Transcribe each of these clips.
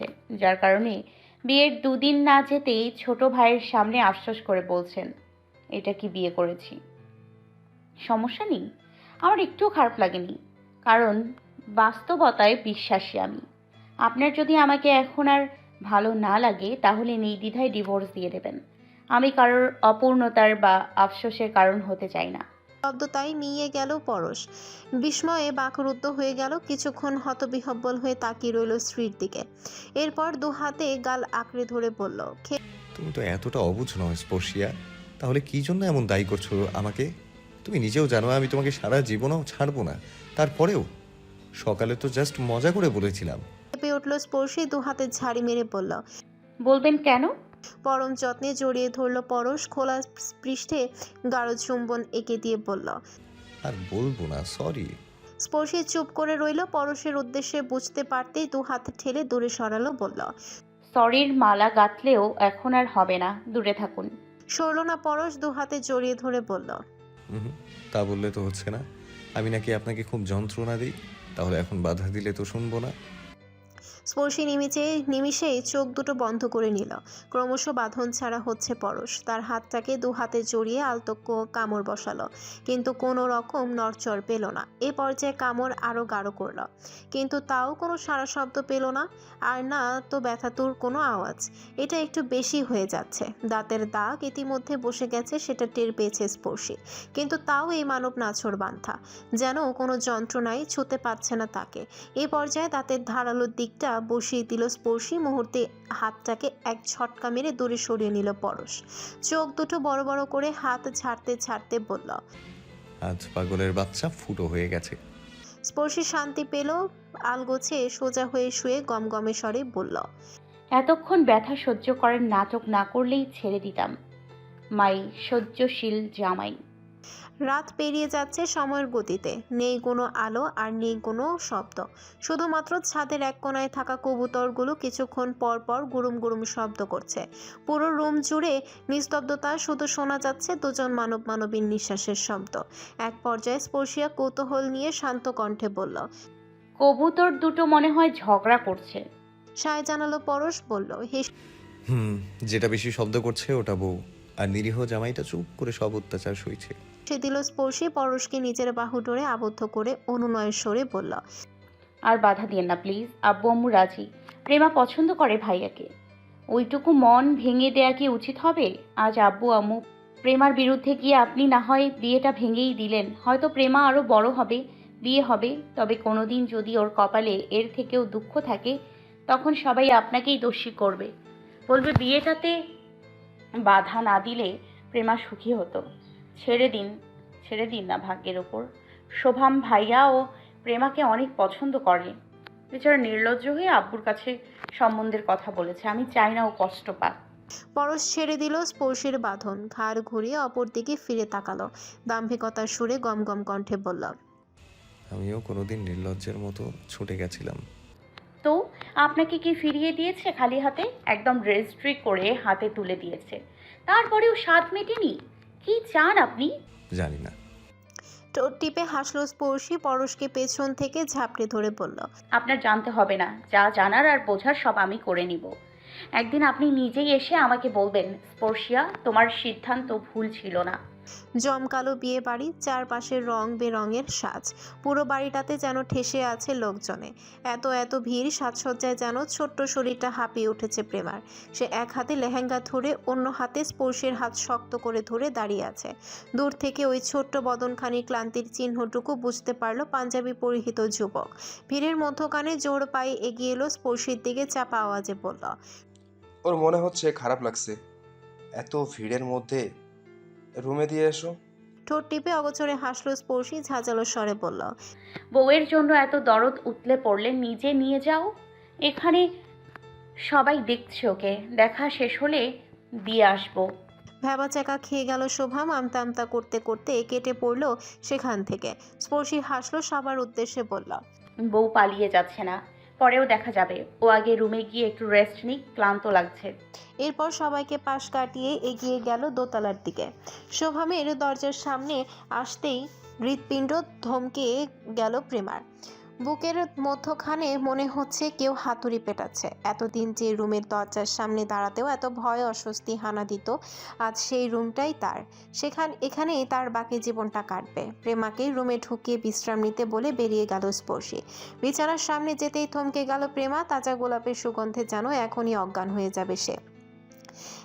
হচ্ছে যার কারণে বিয়ের দুদিন না যেতেই ছোট ভাইয়ের সামনে আফসোস করে বলছেন, এটা কি বিয়ে করেছি? সমস্যা নেই, আমার একটুও খারাপ লাগেনি, কারণ বাস্তবতায় বিশ্বাসী আমি। আপনার যদি আমাকে এখন আর ভালো না লাগে, তাহলে নির্দ্বিধায় ডিভোর্স দিয়ে দেবেন। আমি কারোর অপূর্ণতার বা আফসোসের কারণ হতে চাই না। শব্দটাই মিয়ে গেল পরশ। বিস্ময়ে বাকরুদ্ধ হয়ে গেল কিছুক্ষণ হতবিহব্বল হয়ে তাকিয়ে রইল স্ত্রীর দিকে। এরপর দু হাতে গাল আঁকড়ে ধরে বলল তুমি তো এতটা অবুঝ নয় স্পর্শিয়া। তাহলে কি জন্য এমন দায়ী করছ আমাকে? তুমি নিজেও জানো আমি তোমাকে সারা জীবনও ছাড়বো না। তারপরেও? সকালে তো জাস্ট মজা করে বলেছিলাম। উঠল স্পর্শী দু হাতে ঝাড়ি মেরে বলল বলবেন কেন? পরম যত্নে জড়িয়ে ধরল পরশ খোলা পৃষ্ঠে গাঢ় চুম্বন এঁকে দিয়ে বলল আর বলব না সরি স্পর্শে চুপ করে রইল পরশের উদ্দেশ্যে বুঝতে পারতেই দু হাত ঠেলে দূরে সরালো বলল সরির মালা গাঁথলেও এখন আর হবে না দূরে থাকুন। সরল না পরশ দু হাতে জড়িয়ে ধরে বলল হুম তা বললে তো হচ্ছে না। আমি নাকি আপনাকে খুব যন্ত্রণা দিই তাহলে এখন বাধা দিলে তো শুনব না। স্পর্শী নিমিষে নিমিষেই চোখ দুটো বন্ধ করে নিল। ক্রমশ বাঁধন ছাড়া হচ্ছে পরশ। তার হাতটাকে দু হাতে জড়িয়ে আলতো কামড় বসালো। কিন্তু কোনো রকম নড়চড় পেল না। এ পর্যায়ে কামড় আরও গাঢ় করল। কিন্তু তাও কোনো সারা শব্দ পেল না। আর না তো ব্যথাতুর কোনো আওয়াজ। এটা একটু বেশি হয়ে যাচ্ছে। দাঁতের দাগ ইতিমধ্যে বসে গেছে, সেটা টের পেয়েছে স্পর্শী। কিন্তু তাও এই মানব নাছর বান্ধা। যেন কোনো যন্ত্রণাই ছুতে পারছে না তাকে। এ পর্যায়ে দাঁতের ধারালো দিকটা বসিয়ে দিল স্পর্শী মুহূর্তে হাতটাকে এক ঝটকা মেরে দূরে সরিয়ে নিল পরশ। চোখ দুটো বড় বড় করে হাত ছাড়তে ছাড়তে বলল আজ পাগলের বাচ্চা ফুটো হয়ে গেছে। স্পর্শী শান্তি পেল আলগোছে সোজা হয়ে শুয়ে গমগমে স্বরে বলল এতক্ষণ ব্যথা সহ্য করার নাটক না করলেই ছেড়ে দিতাম। মাই সহ্যশীল জামাই। রাত পেরিয়ে যাচ্ছে সময়ের গতিতে। নেই কোনো আলো আর নেই কোনো শব্দ। শুধুমাত্র ছাদের এক কোনায় থাকা কবুতরগুলো কিছুক্ষণ পর পর গুরুম গুরুম শব্দ করছে। পুরো রুম জুড়ে নিস্তব্ধতা শুধু শোনা যাচ্ছে দুজন মানব মানবীর নিঃশ্বাসের শব্দ। এক পর্যায়ে স্পর্শিয়া কৌতূহল নিয়ে শান্ত কণ্ঠে বলল কবুতর দুটো মনে হয় ঝগড়া করছে। সায় জানালো পরশ বলল হে হুম যেটা বেশি শব্দ করছে ওটা বউ। আর নিরীহ জামাইটা চুপ করে সব অত্যাচার সইছে। সে দিল স্পর্শী পরশকে নিজের বাহু ডোরে আবদ্ধ করে অনুনয়ের স্বরে বলল, আর বাধা দিয়েন না প্লিজ আব্বু আম্মু রাজি। প্রেমা পছন্দ করে ভাইয়াকে। ওইটুকু মন ভেঙে দেয়া কি উচিত হবে? আজ আব্বু আম্মু প্রেমার বিরুদ্ধে গিয়ে আপনি না হয় বিয়েটা ভেঙেই দিলেন। হয়তো প্রেমা আরও বড় হবে, বিয়ে হবে। তবে কোনোদিন যদি ওর কপালে এর থেকেও দুঃখ থাকে, তখন সবাই আপনাকেই দোষী করবে। বলবে, বিয়েটাতে বাধা না দিলে প্রেমা সুখী হতো। ছেড়ে দিন ছেড়ে দিন না ভাগ্যের ওপর। শোভাম ভাইয়া ও প্রেমাকে অনেক পছন্দ করে। বেচারা নির্লজ্জ হয়ে আব্বুর কাছে সম্বন্ধের কথা বলেছে। আমি চাই না ও কষ্ট পাক। পরশ ছেড়ে দিল স্পর্শের বাঁধন। ঘাড় ঘুরিয়ে অপর দিকে ফিরে তাকালো। দাম্ভিকতার সুরে গমগম কণ্ঠে বলল আমিও কোনোদিন নির্লজ্জের মতো ছুটে গেছিলাম। তো আপনাকে কি ফিরিয়ে দিয়েছে খালি হাতে? একদম রেজিস্ট্রি করে হাতে তুলে দিয়েছে। তারপরেও স্বাদ মেটেনি? কি চান আপনি? জানি না। ঠোঁট টিপে হাসলো স্পর্শী পরশকে পেছন থেকে ঝাপটে ধরে বলল আপনার জানতে হবে না যা জানার আর বোঝার সব আমি করে নিব। একদিন আপনি নিজেই এসে আমাকে বলবেন স্পর্শিয়া তোমার সিদ্ধান্ত ভুল ছিল না। জমকালো বিয়ে বাড়ি চারপাশে রং বেরঙের সাজ। পুরো বাড়িটাতে যেন ঠেসে আছে লোকজনে। এত এত ভিড়, সাজসজ্জায় যেন ছোট্ট শরীরটা হাঁপিয়ে উঠেছে প্রেমার। সে এক হাতে লেহেঙ্গা ধরে, অন্য হাতে স্পর্শের হাত শক্ত করে ধরে দাঁড়িয়ে আছে। দূর থেকে ওই ছোট্ট বদনখানি ক্লান্তির চিহ্নটুকু বুঝতে পারল পাঞ্জাবি পরিহিত যুবক। ভিড়ের মধ্যখানে জোর পায়ে এগিয়ে এলো, স্পর্শের দিকে চাপা আওয়াজে বলল, ওর মনে হচ্ছে খারাপ লাগছে। এত ভিড়ের মধ্যে রুমে দিয়ে এসো। ঠোঁট টিপে অগোচরে হাসলো স্পর্শী ঝাঁঝালো স্বরে বলল বউয়ের জন্য এত দরদ উতলে পড়লে নিজে নিয়ে যাও? এখানে সবাই দেখছে ওকে। দেখা শেষ হলে দিয়ে আসব। ভেবা চাকা খেয়ে গেল শোভাম আমতা আমতা করতে করতে কেটে পড়ল সেখান থেকে। স্পর্শী হাসলো সবার উদ্দেশ্যে বলল বউ পালিয়ে যাচ্ছে না। পরেও দেখা যাবে। ও আগে রুমে গিয়ে একটু রেস্ট নিক, ক্লান্ত লাগছে। এরপর সবাইকে পাশ কাটিয়ে এগিয়ে গেল দোতলার দিকে। শোভামের দরজার সামনে আসতেই হৃৎপিণ্ড ধমকে গেল প্রেমার। বুকের মধ্যখানে মনে হচ্ছে কেউ হাতুড়ি পেটাচ্ছে। এতদিন যে রুমের দরজার সামনে দাঁড়াতেও এত ভয় অস্বস্তি হানা দিত, আজ সেই রুমটাই তার। সেখান এখানেই তার বাকি জীবনটা কাটবে। প্রেমাকে রুমে ঢুকিয়ে বিশ্রাম নিতে বলে বেরিয়ে গেল স্পর্শী। বিছানার সামনে যেতেই থমকে গেল প্রেমা, তাজা গোলাপের সুগন্ধে যেন এখনই অজ্ঞান হয়ে যাবে সে।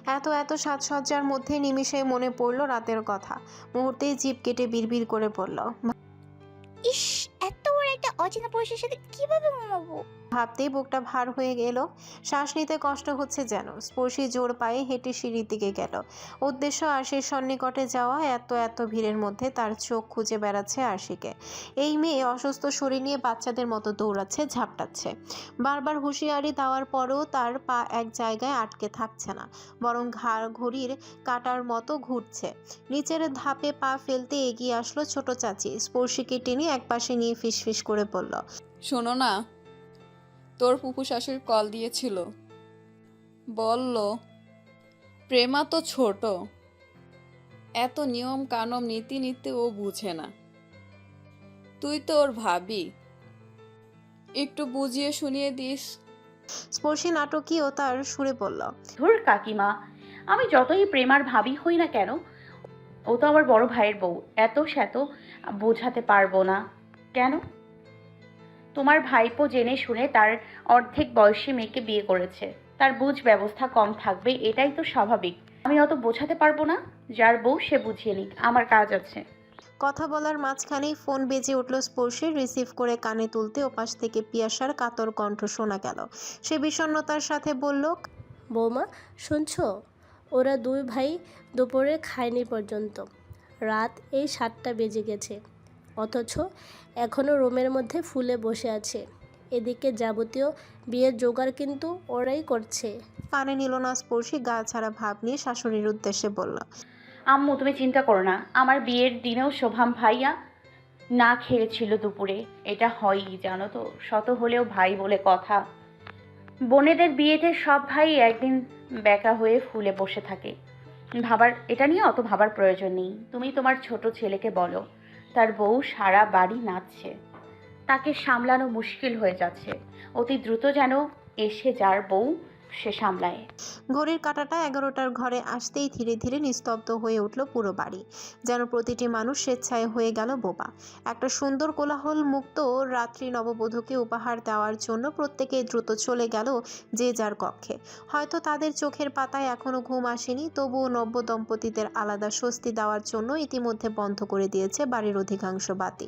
এত এত সাজসজ্জার মধ্যে নিমিষে মনে পড়ল রাতের কথা। মুহূর্তেই জিভ কেটে বিড়বিড় করে পড়ল। অচেনা পুরুষের সাথে কীভাবে ঘুমাবো? ভাবতেই বুকটা ভার হয়ে গেল। শ্বাস নিতে কষ্ট হচ্ছে যেন। স্পর্শী জোর পায়ে হেঁটে সিঁড়ির দিকে গেল। উদ্দেশ্য আশির সন্নিকটে যাওয়া এত এত ভিড়ের মধ্যে তার চোখ খুঁজে বেড়াচ্ছে আশিকে এই মেয়ে অসুস্থ শরীর নিয়ে বাচ্চাদের মতো দৌড়াচ্ছে, ঝাপটাচ্ছে। বারবার হুঁশিয়ারি দেওয়ার পরেও তার পা এক জায়গায় আটকে থাকছে না, বরং ঘাড় ঘড়ির কাটার মতো ঘুরছে। নিচের ধাপে পা ফেলতে এগিয়ে আসলো ছোট চাচি। স্পর্শীকে টেনে একপাশে নিয়ে ফিসফিস করে বলল শোনো না তোর ফুফু শাশুড়ি কল দিয়েছিল। বলল প্রেমা তো ছোট এত নিয়ম কানুন নীতি নীতি ও বুঝে না। তুই তো ওর ভাবি। একটু বুঝিয়ে শুনিয়ে দিস। স্পর্শী নাটকীয় তার সুরে বলল ধুর কাকিমা আমি যতই প্রেমার ভাবি হই না কেন ও তো আমার বড় ভাইয়ের বউ এত শ্যাত বোঝাতে পারব না। কেন? তোমার ভাইপো জেনে শুনে তার অর্ধেক বয়সী মেয়েকে বিয়ে করেছে। তার বুঝ ব্যবস্থা কম থাকবে এটাই তো স্বাভাবিক। আমি অত বোঝাতে পারব না যার বউ সে বুঝিয়ে নিক আমার কাজ আছে। কথা বলার মাঝখানেই ফোন বেজে উঠল স্পর্শে রিসিভ করে কানে তুলতে ওপাশ থেকে পিয়াসার কাতর কণ্ঠ শোনা গেল। সে বিষণ্ণতার সাথে বলল বৌমা শুনছো? ওরা দুই ভাই দুপুরে খায়নি পর্যন্ত। রাত এই সাতটা বেজে গেছে। অথচ এখনও রোমের মধ্যে ফুলে বসে আছে। এদিকে যাবতীয় বিয়ের জোগাড় কিন্তু ওরাই করছে। কানে নিল না স্পর্শী গা ছাড়া ভাব নিয়ে শাশুড়ির উদ্দেশ্যে বলল আম্মু তুমি চিন্তা করো না আমার বিয়ের দিনেও শোভাম ভাইয়া না খেয়েছিল দুপুরে। এটা হয়ই জানো তো শত হলেও ভাই বলে কথা। বোনেদের বিয়েতে সব ভাই একদিন বেকা হয়ে ফুলে বসে থাকে। ভাবার এটা নিয়ে অত ভাবার প্রয়োজন নেই। তুমি তোমার ছোট ছেলেকে বলো তার বউ সারা বাড়ি নাচছে। তাকে সামলানো মুশকিল হয়ে যাচ্ছে। অতি দ্রুত যেন এসে যার বউ সে সামলায়। ঘড়ির কাঁটাটা এগারোটার ঘরে আসতেই ধীরে ধীরে নিস্তব্ধ হয়ে উঠল পুরো বাড়ি। যেন প্রতিটি মানুষ স্বেচ্ছায় হয়ে গেল বোবা। একটা সুন্দর কোলাহল মুক্ত রাত্রি নববধূকে উপহার দেওয়ার জন্য প্রত্যেকে দ্রুত চলে গেল যে যার কক্ষে। হয়তো তাদের চোখের পাতায় এখনও ঘুম আসেনি, তবুও নব্য দম্পতিদের আলাদা স্বস্তি দেওয়ার জন্য ইতিমধ্যে বন্ধ করে দিয়েছে বাড়ির অধিকাংশ বাতি।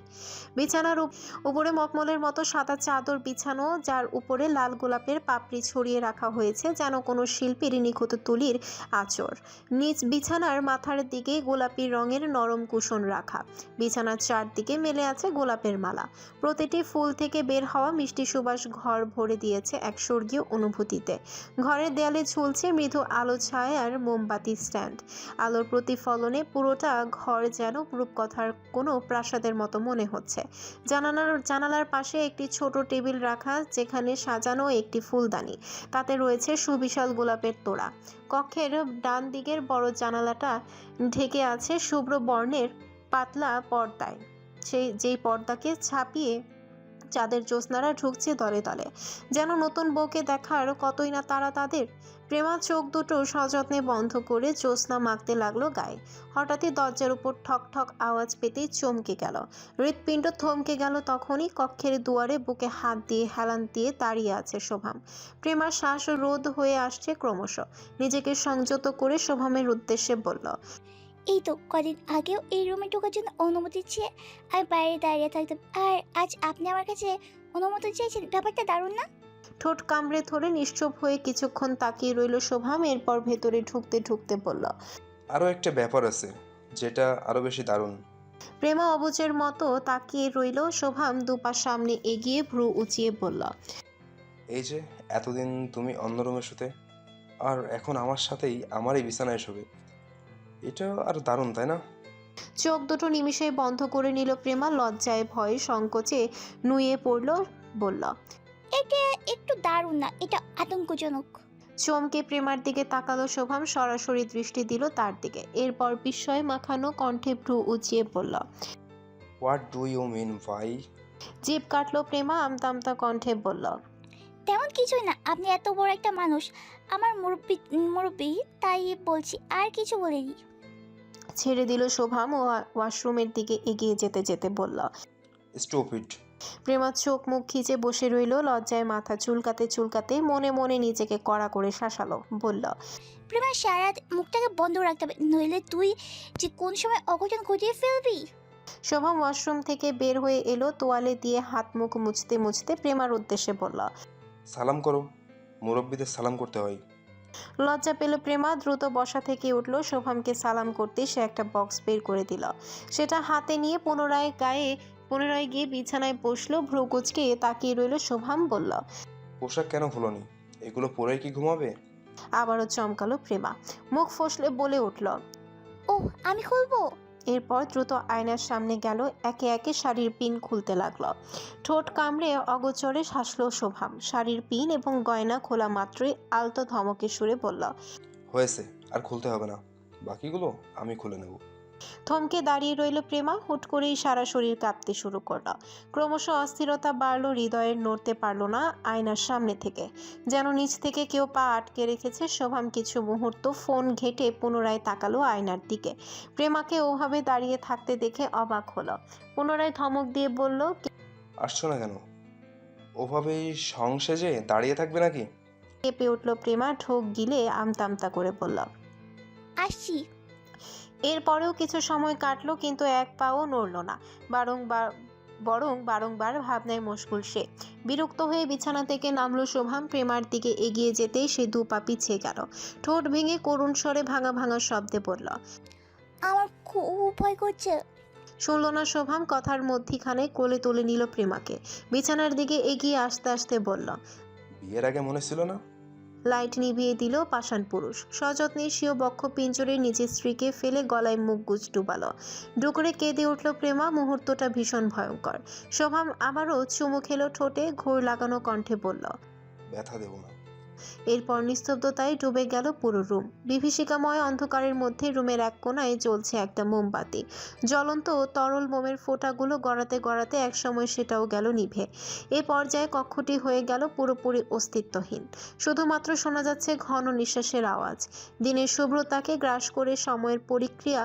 বিছানার উপরে মকমলের মতো সাদা চাদর বিছানো, যার উপরে লাল গোলাপের পাপড়ি ছড়িয়ে রাখা হয়েছে। যেন কোনো শিল্পীর নিখুঁত তুলির আচর নিচ বিছানার মাথার দিকে গোলাপি রঙের নরম কুশন রাখা। বিছানার চারদিকে মেলে আছে গোলাপের মালা। প্রতিটি ফুল থেকে বের হওয়া মিষ্টি সুবাস ঘর ভরে দিয়েছে এক স্বর্গীয় অনুভূতিতে। ঘরের দেয়ালে ঝুলছে মৃদু আলো ছায়ার মোমবাতি স্ট্যান্ড। আলোর প্রতিফলনে পুরোটা ঘর যেন রূপকথার কোনো প্রাসাদের মতো মনে হচ্ছে। জানালার জানালার পাশে একটি ছোট টেবিল রাখা, যেখানে সাজানো একটি ফুলদানি। তাতে রয়েছে সুবিশাল গোলাপের তোড়া। কক্ষের ডান দিকের বড় জানালাটা ঢেকে আছে শুভ্র বর্ণের পাতলা পর্দায়। সেই, যেই পর্দাকে ছাপিয়ে চাঁদের জ্যোৎস্নারা ঢুকছে দলে দলে। যেন নতুন বউকে দেখার কতই না তারা তাদের প্রেমা চোখ দুটো সযত্নে বন্ধ করে জ্যোৎস্না মাখতে লাগল গায়ে। হঠাৎই দরজার উপর ঠক ঠক আওয়াজ পেতেই চমকে গেল। হৃৎপিণ্ড থমকে গেল তখনই কক্ষের দুয়ারে বুকে হাত দিয়ে হেলান দিয়ে দাঁড়িয়ে আছে শোভাম। প্রেমার শ্বাস রোধ হয়ে আসছে ক্রমশ। নিজেকে সংযত করে শোভামের উদ্দেশ্যে বলল, এই তো, কদিন আগেও এই রুমে ঢোকার জন্য অনুমতি চেয়ে আমি বাইরে দাঁড়িয়ে থাকতাম। আর আজ আপনি আমার কাছে অনুমতি চেয়েছেন? ব্যাপারটা দারুণ না? ঠোঁট কামড়ে ধরে নিশ্চুপ হয়ে কিছুক্ষণ তাকিয়ে রইল শোভাম এরপর ভেতরে ঢুকতে ঢুকতে বলল আরও একটা ব্যাপার আছে যেটা আরও বেশি দারুণ। প্রেমা অবুজের মতো তাকিয়ে রইল শোভাম দুপা সামনে এগিয়ে ভ্রু উঁচিয়ে বলল এই যে এতদিন তুমি অন্য রুমে শুতে আর এখন আমার সাথেই আমারই বিছানায় শোবে। এটা আর দারুণ তাই না? চোখ দুটো নিমিষেই বন্ধ করে নিল প্রেমা লজ্জায় ভয়ে সংকোচে নুয়ে পড়ল বলল এটা একটু দারুণ না এটা আতঙ্কজনক। চমকে প্রেমার দিকে তাকালো শোভাম সরাসরি দৃষ্টি দিল তার দিকে। এরপর বিস্ময় মাখানো কণ্ঠে ভ্রু উঁচিয়ে বলল হোয়াট ডু ইউ মিন ভাই জিভ কাটলো প্রেমা আমতা আমতা কণ্ঠে বলল তেমন কিছুই না আপনি এত বড় একটা মানুষ আমার মুরব্বী মুরব্বী তাই বলছি আর কিছু বলিনি। ছেড়ে দিল শোভাম ও ওয়াশরুমের দিকে এগিয়ে যেতে যেতে বলল স্টুপিড প্রেমা চোখ মুখ খিচে বসে রইল লজ্জায় মাথা চুলকাতে চুলকাতে মনে মনে নিজেকে কড়া করে শাসালো বলল প্রেমা সারা মুখটাকে বন্ধ রাখতে হবে নইলে তুই যে কোন সময় অঘটন ঘটিয়ে ফেলবি? শোভাম ওয়াশরুম থেকে বের হয়ে এলো তোয়ালে দিয়ে হাত মুখ মুছতে মুছতে প্রেমার উদ্দেশ্যে বলল সালাম করো মুরব্বীদের সালাম করতে হয়। লজ্জা পেল প্রেমা দ্রুত বসা থেকে উঠল শোভামকে সালাম করতে সে একটা বক্স বের করে দিল। সেটা হাতে নিয়ে পুনরায় গায়ে পুনরায় গিয়ে বিছানায় বসল ভ্রু কুচকে তাকিয়ে রইল শোভাম বলল পোশাক কেন খুলোনি এগুলো পরেই কি ঘুমাবে? আবারও চমকালো প্রেমা। মুখ ফসলে বলে উঠল ও আমি খুলবো। এরপর দ্রুত আয়নার সামনে গেল একে একে শাড়ির পিন খুলতে লাগল। ঠোঁট কামড়ে অগোচরে শাসলো শোভাম। শাড়ির পিন এবং গয়না খোলা মাত্রই আলতো ধমকে সুরে বলল হয়েছে আর খুলতে হবে না। বাকিগুলো আমি খুলে নেব। থমকে দাঁড়িয়ে রইল প্রেমা। হুট করেই সারা শরীর কাঁপতে শুরু করল। ক্রমশ অস্থিরতা বাড়লো হৃদয়ের নড়তে পারল না আয়নার সামনে থেকে। যেন নিচ থেকে কেউ পা আটকে রেখেছে শোভাম কিছু মুহূর্ত ফোন ঘেটে পুনরায় তাকালো আয়নার দিকে। প্রেমাকে ওভাবে দাঁড়িয়ে থাকতে দেখে অবাক হলো। পুনরায় ধমক দিয়ে বলল আসছো না কেন? ওভাবেই সংসেজে দাঁড়িয়ে থাকবে নাকি? কেঁপে উঠল প্রেমা ঢোক গিলে আমতা আমতা করে বলল আসছি। এরপরেও কিছু সময় কাটলো কিন্তু এক পাও নড়ল না। বারংবার বরং বারংবার ভাবনায় মশগুল সে। বিরক্ত হয়ে বিছানা থেকে নামলো শোভাম প্রেমার দিকে এগিয়ে যেতেই সে দু পা পিছিয়ে গেল। ঠোঁট ভেঙে করুণ স্বরে ভাঙা ভাঙা শব্দে পড়ল আমার খুব ভয় করছে। শুনল না শোভাম কথার মধ্যিখানে কোলে তুলে নিল প্রেমাকে। বিছানার দিকে এগিয়ে আসতে আসতে বলল বিয়ের আগে মনে ছিল না? লাইট নিভিয়ে দিল পাষাণ পুরুষ। সযত্নে স্বীয় বক্ষ পিঞ্জরে নিজের স্ত্রীকে ফেলে গলায় মুখ গুজ ডুবাল। ডুকরে কেঁদে উঠল প্রেমা, মুহূর্তটা ভীষণ ভয়ঙ্কর। শোভাম আবারও চুমু খেলো ঠোঁটে, ঘোর লাগানো কণ্ঠে বলল, ব্যথা দেব না। এরপর নিস্তব্ধতায় ডুবে গেল পুরো রুম। বিভীষিকাময় অন্ধকারের মধ্যে রুমের এক কোণায় জ্বলছে একটা মোমবাতি। জ্বলন্ত তরল মোমের ফোঁটাগুলো গড়াতে গড়াতে একসময় সেটাও গেল নিভে। এ পর্যায়ে কক্ষটি হয়ে গেল পুরোপুরি অস্তিত্বহীন। শুধুমাত্র শোনা যাচ্ছে ঘন নিঃশ্বাসের আওয়াজ। দিনের শুভ্রতাকে গ্রাস করে সময়ের পরিক্রিয়া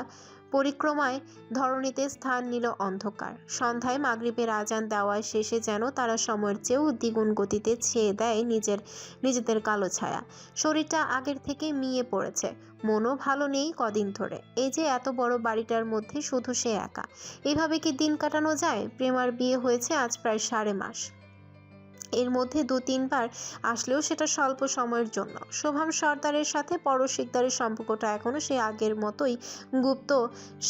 পরিক্রমায় ধরণীতে স্থান নিল অন্ধকার। সন্ধ্যায় মাগরিবের আজান দেওয়ার শেষে যেন তারা সময়ের চেয়েও দ্বিগুণ গতিতে ছেয়ে দেয় নিজের, নিজেদের কালো ছায়া। শরীরটা আগের থেকে মিয়ে পড়েছে। মনও ভালো নেই কদিন ধরে। এই যে এত বড় বাড়িটার মধ্যে শুধু সে একা। এভাবে কি দিন কাটানো যায়? প্রেমার বিয়ে হয়েছে আজ প্রায় সাড়ে মাস। এর মধ্যে দু তিনবার আসলেও সেটা স্বল্প সময়ের জন্য। শোভাম সর্দারের সাথে পরশ শিকদারের সম্পর্কটা এখনও সে আগের মতোই গুপ্ত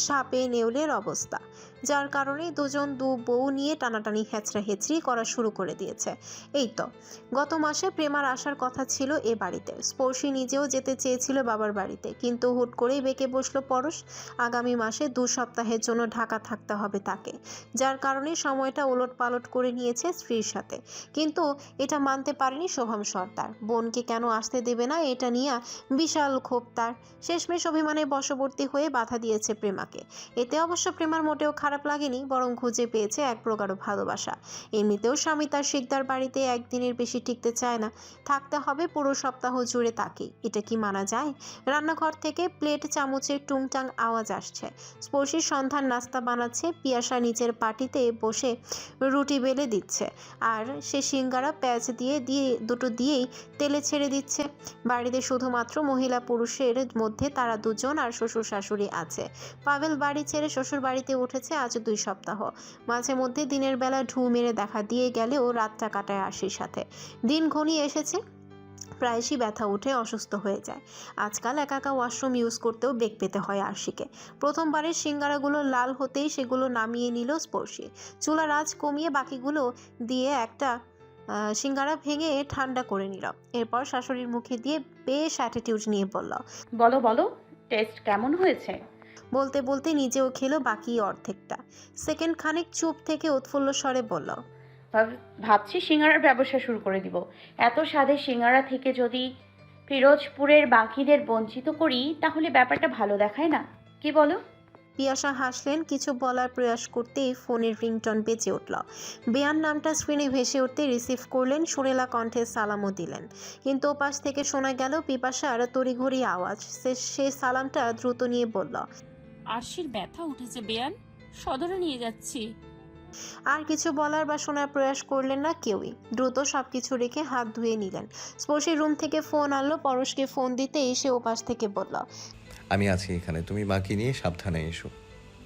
সাপে নেউলের অবস্থা। যার কারণে দুজন দু বউ নিয়ে টানাটানি হেঁচড়া হেঁচড়ি করা শুরু করে দিয়েছে। এই তো, গত মাসে প্রেমার আসার কথা ছিল এ বাড়িতে। স্পর্শী নিজেও যেতে চেয়েছিল বাবার বাড়িতে, কিন্তু হুট করেই বেঁকে বসল পরশ। আগামী মাসে দু সপ্তাহের জন্য ঢাকা থাকতে হবে তাকে, যার কারণে সময়টা ওলট পালট করে নিয়েছে স্ত্রীর সাথে। কিন্তু এটা মানতে পারেনি শোভম সর্দার। বোনকে কেন আসতে দেবে না এটা নিয়ে বিশাল ক্ষোভ তার। শেষমেশ অভিমানে বশবর্তী হয়ে বাধা দিয়েছে প্রেমাকে। এতে অবশ্য প্রেমার মোটেও খারাপ লাগেনি, বরং খুঁজে পেয়েছে এক প্রকার ভালোবাসা। এমনিতেও স্বামী তার শিকদার বাড়িতে একদিনের বেশি টিকতে চায় না। থাকতে হবে পুরো সপ্তাহ জুড়ে তাকে। এটা কি মানা যায়? রান্নাঘর থেকে প্লেট, চামচের টুংটাং আওয়াজ আসছে। স্পর্শীর সন্ধান নাস্তা বানাচ্ছে, পিয়াসা নিচের পাটিতে বসে রুটি বেলে দিচ্ছে। আর সে সিঙ্গারা, পেঁয়াজ দিয়ে দিয়ে, দুটো দিয়েই তেলে ছেড়ে দিচ্ছে। বাড়িতে শুধুমাত্র মহিলা পুরুষের মধ্যে তারা দুজন আর শ্বশুর শাশুড়ি আছে। পাভেল বাড়ি ছেড়ে শ্বশুর বাড়িতে উঠেছে আজ দুই সপ্তাহ। মাঝে মধ্যে দিনের বেলা ঢু মেরে দেখা দিয়ে গেলেও রাতটা কাটায় আশির সাথে। দিন ঘনিয়ে এসেছে, প্রায়শই ব্যথা উঠে অসুস্থ হয়ে যায়। আজকাল একা একা ওয়াশরুম ইউজ করতেও বেগ পেতে হয় আরশিকে। প্রথমবারের সিঙ্গারাগুলো লাল হতেই সেগুলো নামিয়ে নিল স্পর্শী। চুলার আঁচ কমিয়ে বাকিগুলো দিয়ে একটা সিঙ্গারা ভেঙে ঠান্ডা করে নিল। এরপর শাশুড়ির মুখে দিয়ে বেশ অ্যাটিটিউড নিয়ে বলল, বলো বলো টেস্ট কেমন হয়েছে? বলতে বলতে নিজেও খেলো বাকি অর্ধেকটা। সেকেন্ড খানিক চুপ থেকে উৎফুল্ল স্বরে বলল ভাব- ভাবছি সিঙ্গারার ব্যবসা শুরু করে দিব। এত স্বাদের সিঙ্গারা থেকে যদি ফিরোজপুরের বাকিদের বঞ্চিত করি তাহলে ব্যাপারটা ভালো দেখায় না। কি বলো? পিয়াসা হাসলেন কিছু বলার প্রয়াস করতেই ফোনের রিংটন বেজে উঠল। বেয়ান নামটা স্ক্রিনে ভেসে উঠতে রিসিভ করলেন সুরেলা কণ্ঠে সালামও দিলেন। কিন্তু ওপাশ থেকে শোনা গেল পিপাসার তড়িঘড়ি আওয়াজ। সে সে সালামটা দ্রুত নিয়ে বলল আরশির ব্যথা উঠেছে বেয়ান। সদরে নিয়ে যাচ্ছি। আর কিছু বলার বা শোনার প্রয়াস করলেন না কেউই। দ্রুত সব কিছু রেখে হাত ধুয়ে নিলেন। স্পর্শী রুম থেকে ফোন আনলো পরশকে ফোন দিতে এসে ওপাশ থেকে বলল আমি আছি এখানে তুমি মাকে নিয়ে সাবধানে এসো।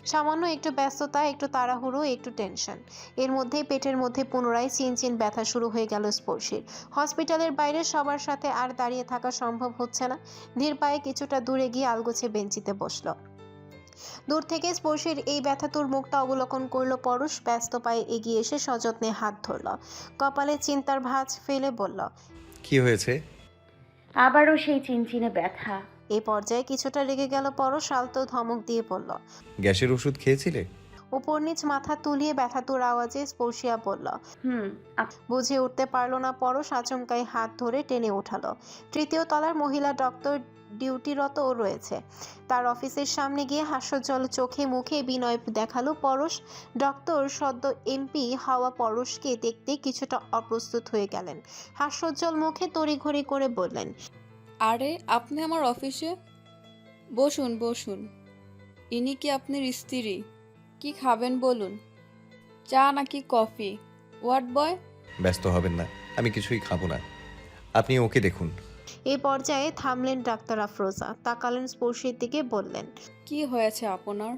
সামান্য একটু ব্যস্ততা একটু তাড়াহুড়ো একটু টেনশন। এর মধ্যেই পেটের মধ্যে পুনরায় চিনচিন ব্যথা শুরু হয়ে গেল স্পর্শীর। হসপিটালের বাইরে সবার সাথে আর দাঁড়িয়ে থাকা সম্ভব হচ্ছে না। ধীর পায়ে কিছুটা দূরে গিয়ে আলগোছে বেঞ্চিতে বসল। দূর থেকে স্পর্শীর এই ব্যথাতুর মুখটা অবলোকন করল পরশ ব্যস্ত পায়ে এগিয়ে এসে সযত্নে হাত ধরল। কপালে চিন্তার ভাঁজ ফেলে বলল কি হয়েছে? আবারও সেই চিনচিনে ব্যথা। এই পর্যায়ে কিছুটা রেগে গেল পরশ আলতো ধমক দিয়ে বলল গ্যাসের ওষুধ খেয়েছিলে? উপর নিচ মাথা তুলিয়ে ব্যথাতুর আওয়াজে স্পর্শিয়া বলল হুম বুঝে উঠতে পারল না পরশ আচমকাই হাত ধরে টেনে ওঠালো তৃতীয় তলার মহিলা ডক্টর ডিউটিরত রয়েছে। তার অফিসের সামনে গিয়ে হাস্যজ্জ্বল চোখে মুখে বিনয় দেখাল পরশ। ডক্টর সদ্য এমপি হাওয়া পরশকে দেখতে কিছুটা অপ্রস্তুত হয়ে গেলেন। হাস্যোজ্জ্বল মুখে তড়িঘড়ি করে বললেন আরে আপনি আমার অফিসে? বসুন বসুন। ইনি কি আপনার স্ত্রী? কি খাবেন বলুন? চা নাকি কফি? Ward boy? ব্যস্ত হবেন না আমি কিছুই খাব না। আপনি ওকে দেখুন। এই পর্যায়ে থামলেন ডাক্তার আফরোজা। তাকালেন স্পর্শীর দিকে বললেন কি হয়েছে আপনার?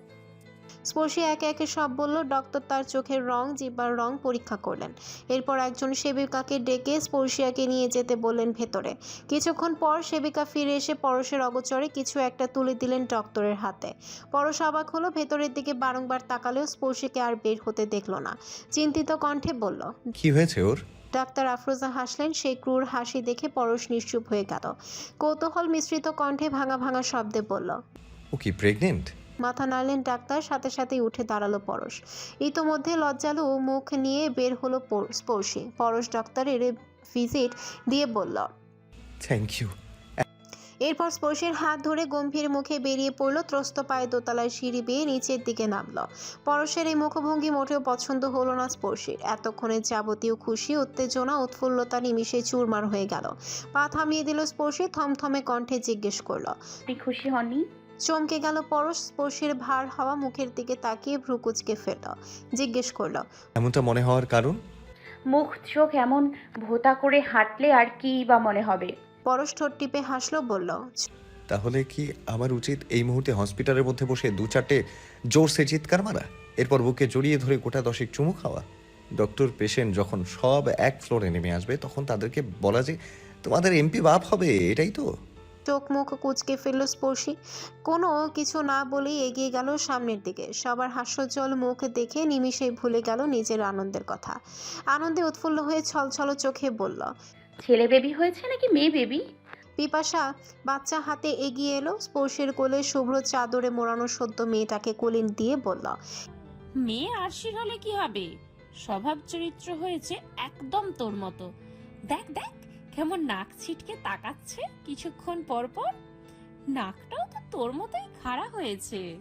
স্পর্শী একে একে সব বলল ডক্টর তার চোখের রং জিব্বার রং পরীক্ষা করলেন। এরপর একজন সেবিকাকে ডেকে স্পর্শিয়াকে নিয়ে যেতে বললেন ভেতরে। কিছুক্ষণ পর সেবিকা ফিরে এসে পরশের অগোচরে কিছু একটা তুলে দিলেন ডক্টরের হাতে। পরশ অবাক হলো ভেতরের দিকে বারংবার তাকালেও স্পর্শীকে আর বের হতে দেখল না। চিন্তিত কণ্ঠে বলল কি হয়েছে ওর? ডাক্তার আফরোজা হাসলেন সেই ক্রুর হাসি দেখে পরশ নিশ্চুপ হয়ে গেল। কৌতূহল মিশ্রিত কণ্ঠে ভাঙা ভাঙা শব্দে বলল ও কি প্রেগনেন্ট মাথা নাড়লেন ডাক্তার সাথে সাথেই উঠে দাঁড়াল পরশ। ইতোমধ্যে লজ্জালু মুখ নিয়ে বের হলো স্পর্শে স্পর্শী। পরশ ডাক্তারের ভিজিট দিয়ে বলল থ্যাংক ইউ এরপর স্পর্শের হাত ধরে গম্ভীর মুখে বেরিয়ে পড়ল ত্রস্ত পায়ে দোতলায় সিঁড়ি বেয়ে নিচের দিকে নামলো। পরশের এই মুখভঙ্গি মোটেও পছন্দ হলো না স্পর্শের। এতক্ষণের যাবতীয় খুশি উত্তেজনা উৎফুল্লতা নিমিশে চুরমার হয়ে গেল। পা থামিয়ে দিল স্পর্শী থমথমে কণ্ঠে জিজ্ঞেস করল আপনি খুশি হননি? চমকে গেল পরশ স্পর্শের ভার হওয়া মুখের দিকে তাকিয়ে ভ্রুকুচকে ফেলল জিজ্ঞেস করল এমনটা মনে হওয়ার কারণ? মুখ চোখ এমন ভোতা করে হাঁটলে আর কি বা মনে হবে? পরশ ঠোঁট টিপে হাসলো বলল তাহলে কি আমার উচিত এই মুহূর্তে হসপিটালের মধ্যে বসে দু চারটে জোরসে চিৎকার মারা? এরপর বুকে জড়িয়ে ধরে গোটা দশেক চুমু খাওয়া। ডক্টর পেশেন্ট যখন সব এক ফ্লোরে নেমে আসবে তখন তাদেরকে বলা যে তোমাদের এমপি বাপ হবে এটাই তো। চোখ মুখ কুচকে ফেলল স্পর্শী। কোনো কিছু না বলেই এগিয়ে গেল সামনের দিকে। সবার হাস্যজ্জ্বল মুখ দেখে নিমিষেই ভুলে গেল নিজের আনন্দের কথা। আনন্দে উৎফুল্ল হয়ে ছলছল চোখে বলল ছেলে বেবি হয়েছে নাকি মেয়ে বেবি পিপাসা বাচ্চা হাতে এগিয়ে এলো স্পর্শের কোলে শুভ্র চাদরে মোড়ানো সদ্য মেয়েটাকে কোলে দিয়ে বলল মেয়ে আরশির হলে কি হবে? স্বভাব চরিত্র হয়েছে একদম তোর মতো। দেখ দেখ কেমন নাক ছিটকে তাকাচ্ছে কিছুক্ষণ পর পর। নাকটাও তো তোর মতোই খাড়া হয়েছে।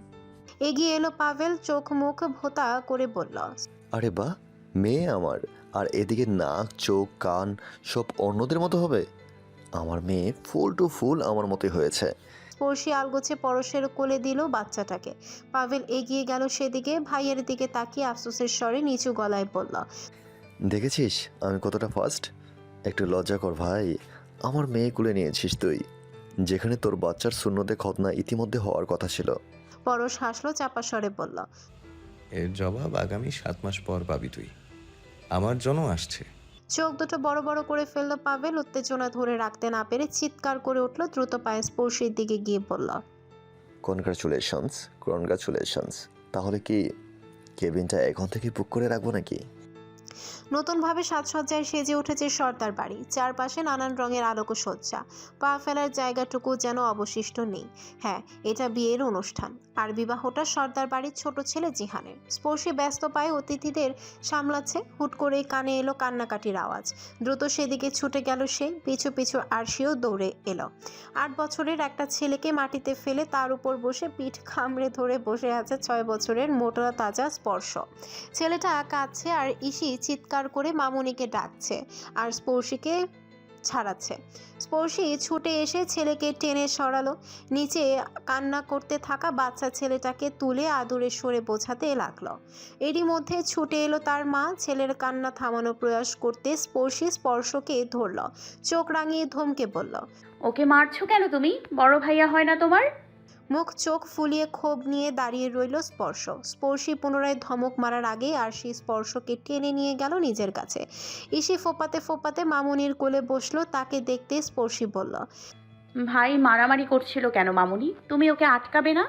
এগিয়ে এলো পাভেল চোখ মুখ ভোতা করে বলল আরে বাহ মেয়ে আমার আর এদিকে নাক চোখ কান সব অন্যদের মতো হবে। আমার মেয়ে ফুল টু ফুল আমার মতোই হয়েছে। স্পর্শী আলগোছে পরশের কোলে দিল বাচ্চাটাকে। পাভেল এগিয়ে গেল সেদিকে ভাইয়ের দিকে তাকিয়ে আফসোসের স্বরে নিচু গলায় বলল দেখেছিস? আমি কতটা ফার্স্ট একটু লজ্জা কর ভাই। আমার মেয়ে কুলে নিয়েছিস তুই। যেখানে তোর বাচ্চার শূন্যতে খতনা ইতিমধ্যে হওয়ার কথা ছিল। পরশ হাসলো চাপা স্বরে বলল এর জবাব আগামী সাত মাস পর পাবি তুই। আমার জন্য আসছে। চোখ দুটো বড় বড় করে ফেলল পাভেল উত্তেজনা ধরে রাখতে না পেরে চিৎকার করে উঠল দ্রুত পায়ে স্পর্শের দিকে গিয়ে বলল কনগ্রাচুলেশনস কনগ্রাচুলেশনস তাহলে কি কেবিনটা এখন থেকে বুক করে রাখব নাকি? নতুনভাবে সাজসজ্জায় সেজে উঠেছে সর্দার বাড়ি। চারপাশে নানান রঙের আলোকসজ্জা। পা ফেলার জায়গাটুকু যেন অবশিষ্ট নেই। হ্যাঁ এটা বিয়ের অনুষ্ঠান। আর বিবাহটা সর্দার বাড়ির ছোট ছেলে জিহানের। স্পর্শী ব্যস্ত পায়ে অতিথিদের সামলাচ্ছে, হুট করে কানে এলো কান্নাকাটির আওয়াজ। দ্রুত সেদিকে ছুটে গেল সে, পিছু পিছু আরশিও দৌড়ে এলো। আট বছরের একটা ছেলেকে মাটিতে ফেলে তার উপর বসে পিঠ খামড়ে ধরে বসে আছে ছয় বছরের মোটা তাজা স্পর্শ। ছেলেটা কাঁদছে আর ইসি চিৎকার করে মামুনিকে ডাকছে। আর স্পর্শীকে ছাড়াচ্ছে। স্পর্শী ছুটে এসে ছেলেকে টেনে সরালো। নিচে কান্না করতে থাকা বাচ্চা ছেলেটাকে তুলে আদুরে সরে বোঝাতে লাগল। এরই মধ্যে ছুটে এলো তার মা। ছেলের কান্না থামানোর প্রয়াস করতে স্পর্শী স্পর্শকে ধরল। চোখ রাঙিয়ে ধমকে বলল, ওকে মারছো কেন তুমি? বড় ভাইয়া হয় না তোমার? মুখ চোখ ফুলিয়ে ক্ষোভ নিয়ে দাঁড়িয়ে রইল স্পর্শ। স্পর্শী পুনরায় ধমক মারার আগে আর সেই স্পর্শকে টেনে নিয়ে গেল নিজের কাছে। ইসি ফোপাতে ফোপাতে মামুনির কোলে বসল তাকে দেখতে স্পর্শী বলল ভাই মারামারি করছিল কেন মামুনি? তুমি ওকে আটকাবে না?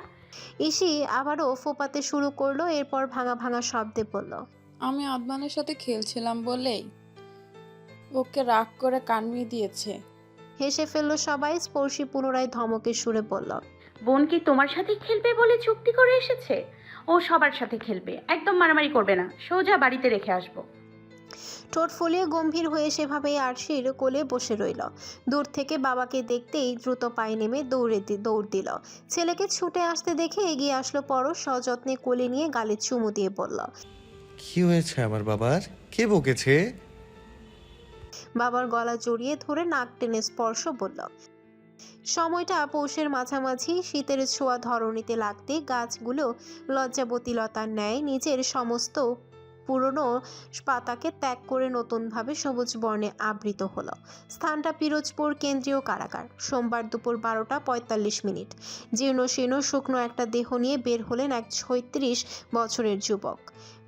ইসি আবারও ফোপাতে শুরু করল এরপর ভাঙা ভাঙা শব্দে বলল আমি আদমানের সাথে খেলছিলাম বলেই ওকে রাগ করে কানমি দিয়েছে। হেসে ফেলল সবাই স্পর্শী পুনরায় ধমকে সুরে বলল বোন কি তোমার সাথে খেলবে বলে চুক্তি করে এসেছে? ও সবার সাথে খেলবে একদম মারামারি করবে না সোজা বাড়িতে রেখে আসব। ঠোঁট ফুলিয়ে গম্ভীর হয়ে সেভাবেই আরশির কোলে বসে রইল। দূর থেকে বাবাকে দেখতেই দ্রুত পায়ে নেমে দৌড়ে দি- দৌড় দিল। ছেলেকে ছুটে আসতে দেখে এগিয়ে আসলো পরশ সযত্নে কোলে নিয়ে গালে চুমু দিয়ে বলল কি হয়েছে আমার বাবার? কে বকেছে? বাবার গলা জড়িয়ে ধরে নাক টেনে স্পর্শ বলল সময়টা পৌষের মাঝামাঝি, শীতের ছোঁয়া ধরণীতে লাগতে গাছগুলো লজ্জাবতী লতার ন্যায় নিজের সমস্ত পুরনো পাতাকে ত্যাগ করে নতুনভাবে সবুজ বর্ণে আবৃত হলো। স্থানটা পিরোজপুর কেন্দ্রীয় কারাগার। সোমবার দুপুর বারোটা পঁয়তাল্লিশ মিনিট। জীর্ণ শীর্ণ শুকনো একটা দেহ নিয়ে বের হলেন এক ছয়ত্রিশ বছরের যুবক।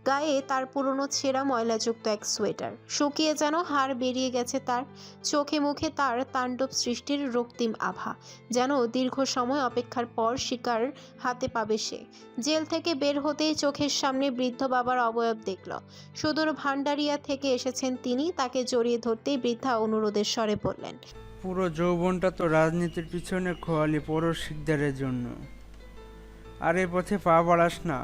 গায়ে তার পুরনো ছেঁড়া ময়লাযুক্ত এক সোয়েটার। শুকিয়ে যেন হাড় বেরিয়ে গেছে তার চোখে মুখে তার তাণ্ডব সৃষ্টির রক্তিম আভা। যেন দীর্ঘ সময় অপেক্ষার পর শিকার হাতে পাবে সে। জেল থেকে বের হতেই চোখের সামনে বৃদ্ধ বাবার অবয়ব দেখল। সুদূর ভান্ডারিয়া থেকে এসেছেন তিনি, তাকে জড়িয়ে ধরতেই বৃদ্ধা অনুরোধের স্বরে বললেন, পুরো যৌবনটা তো রাজনীতির পিছনে খোয়ালি পৌর শিকদারের জন্য। আর এ পথে পা বাড়াস না।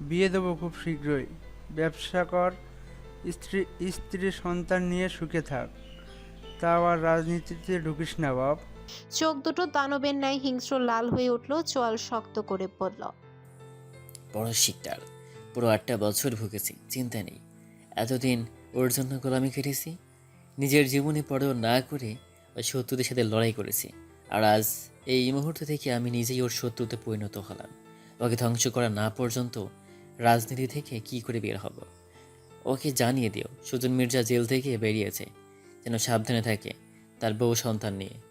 বিয়ে দেবো খুব শীঘ্রই। ব্যবসা কর স্ত্রী স্ত্রী সন্তান নিয়ে সুখে থাক। তাও আর রাজনীতিতে ঢুকিস না বাপ। চোখ দুটো দানবের ন্যায় হিংস্র লাল হয়ে উঠল চোয়াল শক্ত করে বলল বড় শিকদার পুরো আটটা বছর ভুগেছি চিন্তা নেই। এতদিন ওর জন্য গোলামি কেটেছি নিজের জীবনে পরেও না করে ওই শত্রুদের সাথে লড়াই করেছি আর আজ এই মুহূর্ত থেকে আমি নিজেই ওর শত্রুতে পরিণত হলাম। ওকে ধ্বংস করা না পর্যন্ত রাজনীতি থেকে কি করে বের হব? ওকে জানিয়ে দিও, সুজন মির্জা জেল থেকে বেরিয়েছে। যেন সাবধানে থাকে, তার বউ সন্তান নিয়ে।